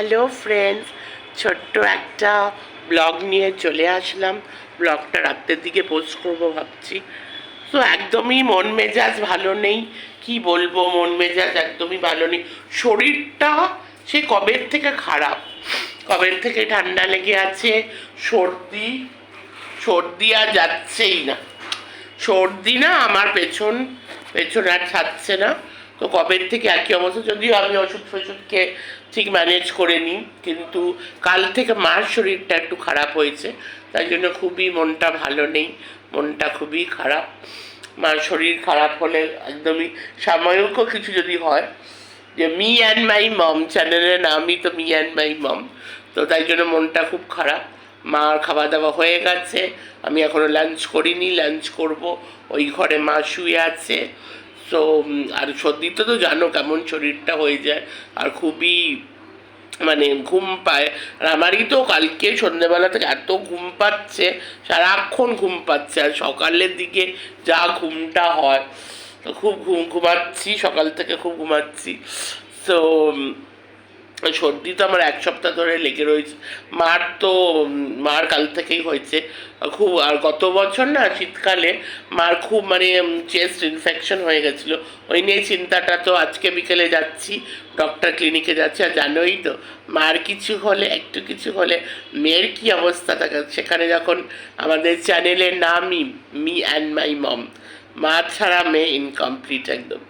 Hello friends, ছোট্ট একটা blog নিয়ে চলে আসলাম। ব্লগটা রাত্রের দিকে পোস্ট করব ভাবছি। তো একদমই মন মেজাজ ভালো নেই। কি বলব, মন মেজাজ একদমই ভালো নেই। শরীরটা সে কবের থেকে খারাপ? কবের থেকে ঠান্ডা লেগে আছে? সর্দি? সর্দি আর যাচ্ছেই না। সর্দি না আমার পেছন পেছন আর ছাড়ছে না। তো কবের থেকে একই অবস্থা? যদিও আমি ওষুধ ফষুধকে ঠিক ম্যানেজ করে নিই কিন্তু কাল থেকে মার শরীরটা একটু খারাপ হয়েছে, তাই জন্য খুবই মনটা ভালো নেই, মনটা খুবই খারাপ। মার শরীর খারাপ হলে একদমই সাময়িকও কিছু যদি হয়, যে মি অ্যান্ড মাই মম চ্যানেলের নামই তো মি অ্যান্ড মাই মম তো তাই জন্য মনটা খুব খারাপ। মার খাওয়া দাওয়া হয়ে গেছে, আমি এখনও লাঞ্চ করিনি লাঞ্চ করব, ওই ঘরে মা শুয়ে আছে তো আর সর্দিতে তো জানো কেমন শরীরটা হয়ে যায়, আর খুবই মানে ঘুম পায়। আর আমারই তো কালকে সন্ধ্যেবেলা থেকে এত ঘুম পাচ্ছে, সারাক্ষণ ঘুম পাচ্ছে, আর সকালের দিকে যা ঘুমটা হয় খুব ঘুম ঘুমাচ্ছি, সকাল থেকে খুব ঘুমাচ্ছি। তো সর্দি তো আমার এক সপ্তাহ ধরে লেগে রয়েছে। মার তো মার কাল থেকেই হয়েছে। খুব, আর গত বছর না শীতকালে মার খুব মানে চেস্ট ইনফেকশন হয়ে গেছিল। ওই নিয়ে চিন্তাটা তো আজকে বিকেলে যাচ্ছি ডক্টর ক্লিনিকে যাচ্ছি। আর জানোই তো, মার কিছু হলে, একটু কিছু হলে মেয়ের কি অবস্থা থাকে? সেখানে যখন আমাদের চ্যানেলের নামই মি অ্যান্ড মাই মম মা ছাড়া মেয়ে ইনকমপ্লিট একদম।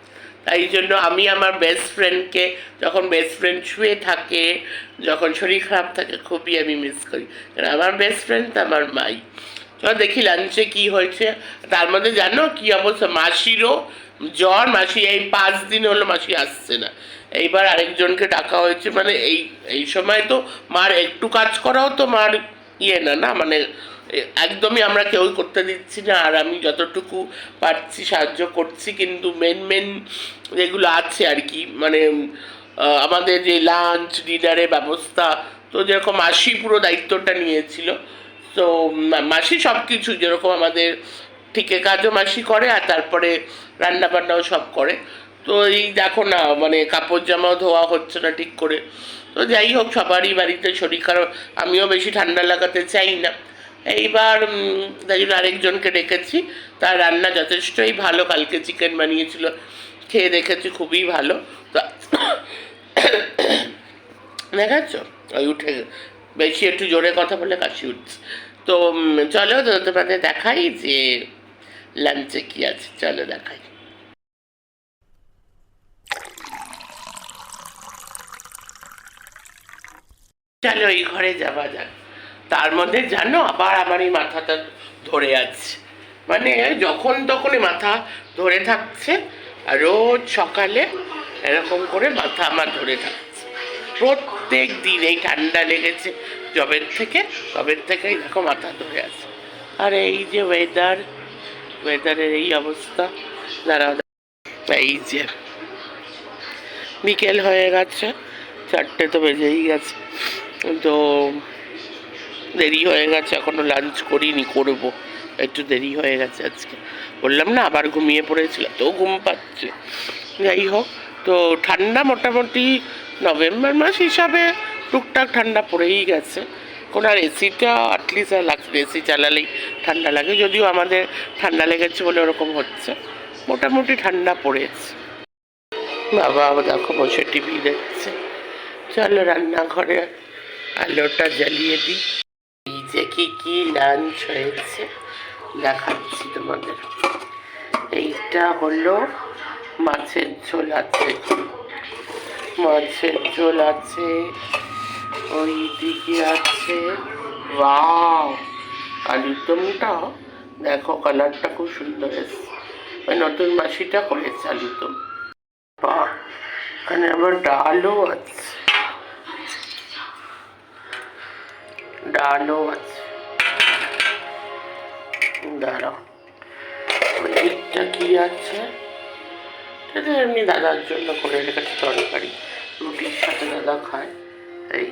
তাই জন্য আমি আমার বেস্ট ফ্রেন্ডকে যখন বেস্ট ফ্রেন্ড শুয়ে থাকে, যখন শরীর খারাপ থাকে, খুবই আমি মিস করি। কারণ আমার বেস্ট ফ্রেন্ড তো আমার মাই। চলো দেখি লাঞ্চে কি হয়েছে। তার মধ্যে জানো কি অবস্থা? মাসিরও জ্বর, মাসি এই পাঁচ দিন হলো মাসি আসছে না। এইবার আরেকজনকে ডাকা হয়েছে। মানে এই এই সময় তো মার একটু কাজ করাও তো মার ইয়ে না না মানে একদমই আমরা কেউই করতে দিচ্ছি না, আর আমি যতটুকু পারছি সাহায্য করছি, কিন্তু মেন মেন যেগুলো আছে আর কি মানে আমাদের যে লাঞ্চ ডিনারের ব্যবস্থা, তো যেরকম মাসি পুরো দায়িত্বটা নিয়েছিল, তো মাসি সব কিছু যেরকম আমাদের ঠিকে কাজও মাসি করে, আর তারপরে রান্না বান্নাও সব করে, তো এই দেখো না মানে কাপড় জামাও ধোয়া হচ্ছে না ঠিক করে তো যাই হোক, সবারই বাড়িতে শরীর খারাপ। আমিও বেশি ঠান্ডা লাগাতে চাই না। এইবার তাই জন্য আরেকজনকে ডেকেছি। তার রান্না যথেষ্টই ভালো, কালকে চিকেন বানিয়েছিল। খেয়ে দেখেছি খুবই ভালো। তো দেখাচ্ছ? ওই উঠে বেশি একটু জোরে কথা বলে কাশি উঠছে। তো চলো তোমাদের দেখাই যে, লাঞ্চে কি আছে। চলো দেখাই। চলো এই ঘরে যাওয়া যাক। তার মধ্যে জানো, আবার আমার এই মাথাটা ধরে আছে। মানে যখন তখনই মাথা ধরে থাকছে, আর রোজ সকালে এরকম করে মাথা আমার ধরে থাকছে। প্রত্যেক দিন এই ঠান্ডা লেগেছে জবের থেকে, তবের থেকেই দেখো মাথা ধরে আছে। আর এই যে ওয়েদার ওয়েদারের এই অবস্থা দাঁড়াও। এই যে, বিকেল হয়ে গেছে, চারটে তো বেজেই গেছে। তো দেরি হয়ে গেছে, এখনও লাঞ্চ করিনি, করব। একটু দেরি হয়ে গেছে আজকে। বললাম না, আবার ঘুমিয়ে পড়েছিল, তো ঘুম পাচ্ছে। যাই হোক, তো ঠান্ডা মোটামুটি নভেম্বর মাস হিসাবে টুকটাক ঠান্ডা পড়েই গেছে। কোন আর এসিটা অ্যাটলিস্ট আর লাগছে এসি চালালেই ঠান্ডা লাগে, যদিও আমাদের ঠান্ডা লেগেছে বলে ওরকম হচ্ছে। মোটামুটি ঠান্ডা পড়েছে। বাবা, দেখো বসে টিভি দেখছে। চলো রান্নাঘরে আলোটা জ্বালিয়ে দিই। এই যে কি কি লাঞ্চ হয়েছে, দেখাচ্ছি তোমাদের। এইটা হলো মাছের ঝোল আছে। মাছের ঝোল আছে, ওই দিকে আছে। ওয়াও! আলুর দমটা দেখো কালারটা খুব সুন্দর এসছে। ওই নতুন মাসিটা করেছে আলুর দম। বাহ! এখানে আবার ডালও আছে। ডালও আছে। দাঁড়াও। ওই দিকটা কি আছে? এটা এমনি দাদার জন্য করে রেখেছি তরকারি। রুটির সাথে দাদা খায়। এই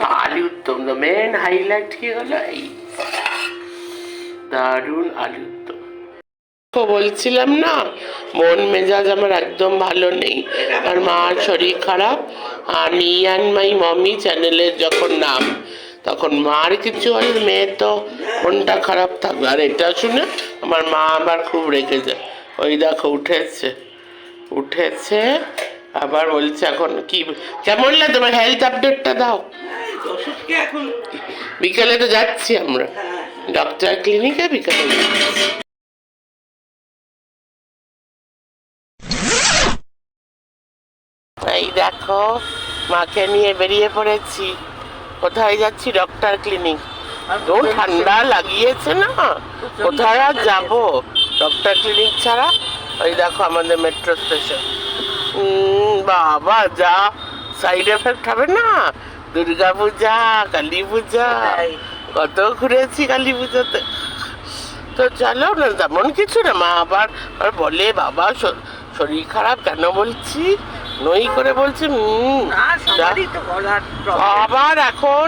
আলুর দম মেন হাইলাইট কি হলো? এই। দারুণ আলুর দম বলছিলাম না মন মেজাজ আমার একদম ভালো নেই। আর মার শরীর খারাপ। আর মি অ্যান্ড মাই মমি চ্যানেলের যখন নাম তখন মার কিছু হলে মেয়ে তো মনটা খারাপ থাকবে। আর এটা শুনে আমার মা আবার খুব রেগে যায় ওই দেখো উঠেছে। উঠেছে আবার বলছে এখন কি কেমন লাগে তোমার হেলথ আপডেটটা দাও? বিকেলে তো যাচ্ছি আমরা। হ্যাঁ, ডক্টর ক্লিনিকে বিকেলে এই দেখো মাকে নিয়ে বেরিয়ে পড়েছি। কোথায় যাচ্ছি? ডক্টর ক্লিনিক তো ঠান্ডা লাগিয়েছে না? কোথায় আর যাব? ডক্টর ক্লিনিক ছাড়া? ওই দেখো আমাদের মেট্রো স্টেশন বাবা যা। সাইড এফেক্ট হবে না? দুর্গা পূজা কালী পূজা। কত ঘুরেছি কালী পুজোতে। তো চলো না তেমন কিছু না। মা আবার বলে বাবা শরীর খারাপ কেন বলছি? নই করে বলছি আবার এখন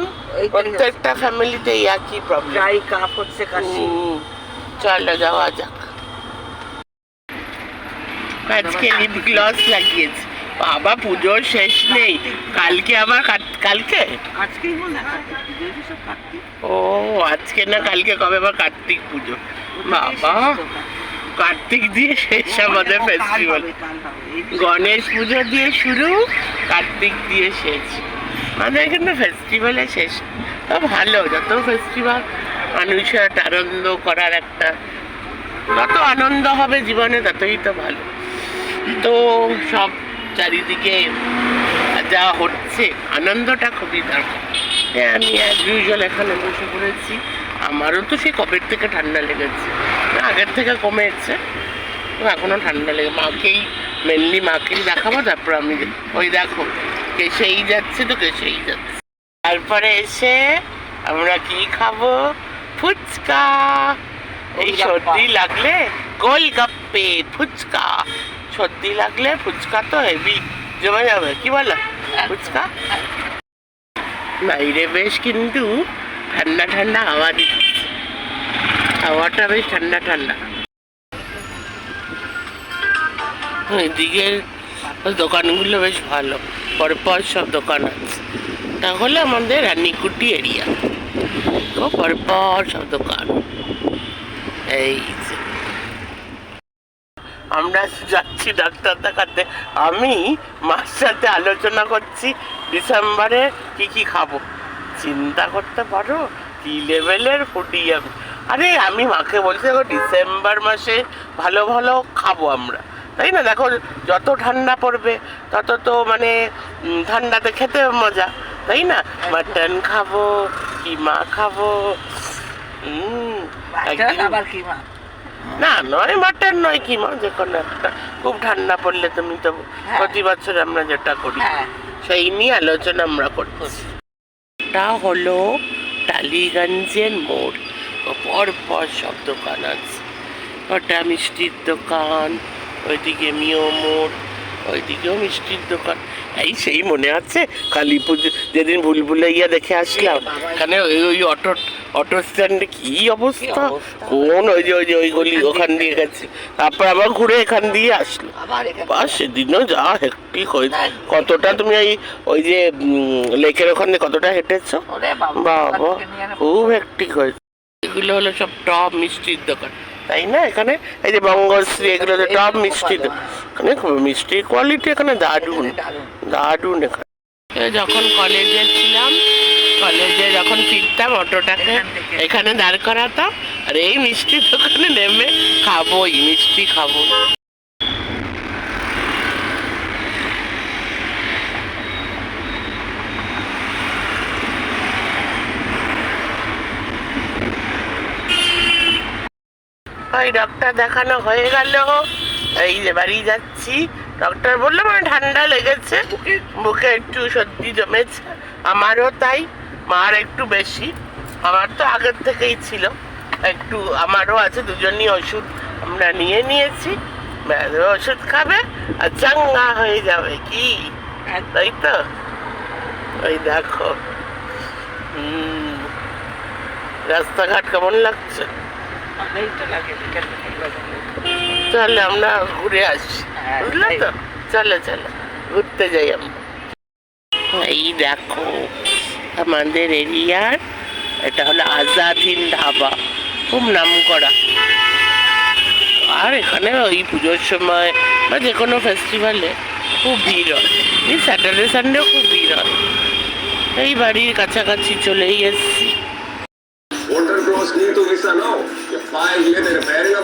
প্রত্যেকটা ফ্যামিলিতে একই প্রবলেম ড্রাই কাপ হচ্ছে কাশি। চলো যাওয়া যাক। আজকে লিপ গ্লস লাগিয়েছি। বাবা পুজোর শেষ নেই। কালকে আবার কালকে? আজকেই। ও আজকে না কালকে কবে আবার কার্তিক পুজো? বাবা। কার্তিক। দিয়ে শেষ আমাদের ফেস্টিভ্যাল গণেশ পুজো দিয়ে শুরু কার্তিক দিয়ে শেষ। মানে এখানে ফেস্টিভ্যালে শেষ। তো ভালো যত ফেস্টিভ্যাল মানুষের একটা আনন্দ করার একটা যত আনন্দ হবে জীবনে ততই তো ভালো। তো সব চারিদিকে যা হচ্ছে আনন্দটা খুবই দরকার। এ আমি অ্যাজ ইউজুয়াল এখানে বসে পড়েছি। আমারও তো সেই কবের থেকে ঠান্ডা লেগেছে। আগের থেকে কমেছে। তো এখনও ঠান্ডা লেগে মাকেই মেনলি মাকেই দেখাবো তারপর আমি ওই দেখো কেসেই যাচ্ছে তো কেসেই যাচ্ছে। তারপরে এসে আমরা কি খাব? ফুচকা। এই সর্দি লাগলে গোলগাপ্পে ফুচকা। সর্দি লাগলে ফুচকা তো হেভি জমে যাবে কি বলো? ফুচকা? বাইরে বেশ কিন্তু ঠান্ডা ঠান্ডা হাওয়া দিচ্ছে। হাওয়াটা বেশ ঠান্ডা ঠান্ডা। এদিকে দোকানগুলো বেশ ভালো। পরপর সব দোকান আছে। তাহলে আমাদের রানীকুটি এরিয়া। তো পরপর সব দোকান। এই। আমরা যাচ্ছি ডাক্তার দেখাতে। আমি মার সাথে আলোচনা করছি, ডিসেম্বরে কি কি খাব। চিন্তা করতে পারো, কি লেভেলের ফুটি আমি। আরে আমি মাকে বলছি দেখো ডিসেম্বর মাসে ভালো ভালো খাব আমরা। তাই না? দেখো যত ঠান্ডা পড়বে তত তো মানে ঠান্ডাতে খেতে মজা তাই না? মাটন খাব কিমা খাব? না নয় মাটন নয় কিমা যে কোনো একটা। খুব ঠান্ডা পড়লে তুমি তো হ্যাঁ। প্রতি বছর আমরা যেটা করি হ্যাঁ। সেই নিয়ে আলোচনা আমরা করছি। হলো টালিগঞ্জের মোড়। পর পর সব দোকান আছে। ওটা মিষ্টির দোকান ওইদিকে মিও মোড় ওইদিকেও মিষ্টির দোকান। এই সেই মনে আছে কালী পুজো যেদিন ভুলভুলাইয়া দেখে আসলাম। এখানে ওই ওই অটো অটো স্ট্যান্ডে কি অবস্থা? কোন ওই যে ওই যে ওই গলি ওখান দিয়ে গেছে। তারপর আবার ঘুরে এখান দিয়ে আসলো। বা সেদিনও যা হেক্টিক হয়েছে কতটা তুমি এই ওই যে লেকের ওখানে কতটা হেঁটেছো? বাবা, খুব হেক্টিক হয়েছে। এগুলো হলো সব টপ মিষ্টির দোকান। তাই না? এখানে এই যে বঙ্গশ্রী এগুলো হলো টপ মিষ্টির দোকান এখানে খুব মিষ্টির কোয়ালিটি এখানে দারুণ দারুণ। দারুণ এখানে। যখন কলেজে ছিলাম কলেজে যখন ফিরতাম অটোটাকে এখানে দাঁড় করাতাম আর এই মিষ্টির দোকানে নেমে খাবোই মিষ্টি খাব। ওই ডক্টর দেখানো হয়ে গেল। এই যে বাড়ি যাচ্ছি। ডক্টর বলল মানে ঠান্ডা লেগেছে। বুকে একটু সর্দি জমেছে। আমারও তাই। মার একটু বেশি। আমার তো আগের থেকেই ছিল। একটু আমারও আছে দুজনই ওষুধ আমরা নিয়ে নিয়েছি। ওষুধ খাবে আর চাঙ্গা হয়ে যাবে কি? তাই তো? ওই দেখো। হুম। রাস্তাঘাট কেমন লাগছে? লাগে বিকেল তাহলে আমরা ঘুরে আসি। হ্যাঁ, বুঝলে তো? চলো চলো ঘুরতে যাই আমরা। এই দেখো আমাদের এরিয়ার এটা হলো আজাদ হিন্দ ধাবা। খুব নাম করা। আর এখানে ওই পুজোর সময় বা যে কোনো ফেস্টিভ্যালে খুব ভিড় হয়। এই স্যাটারডে সানডেও খুব ভিড় হয়। এই বাড়ির কাছাকাছি চলেই এসছি। Mas, meter perna,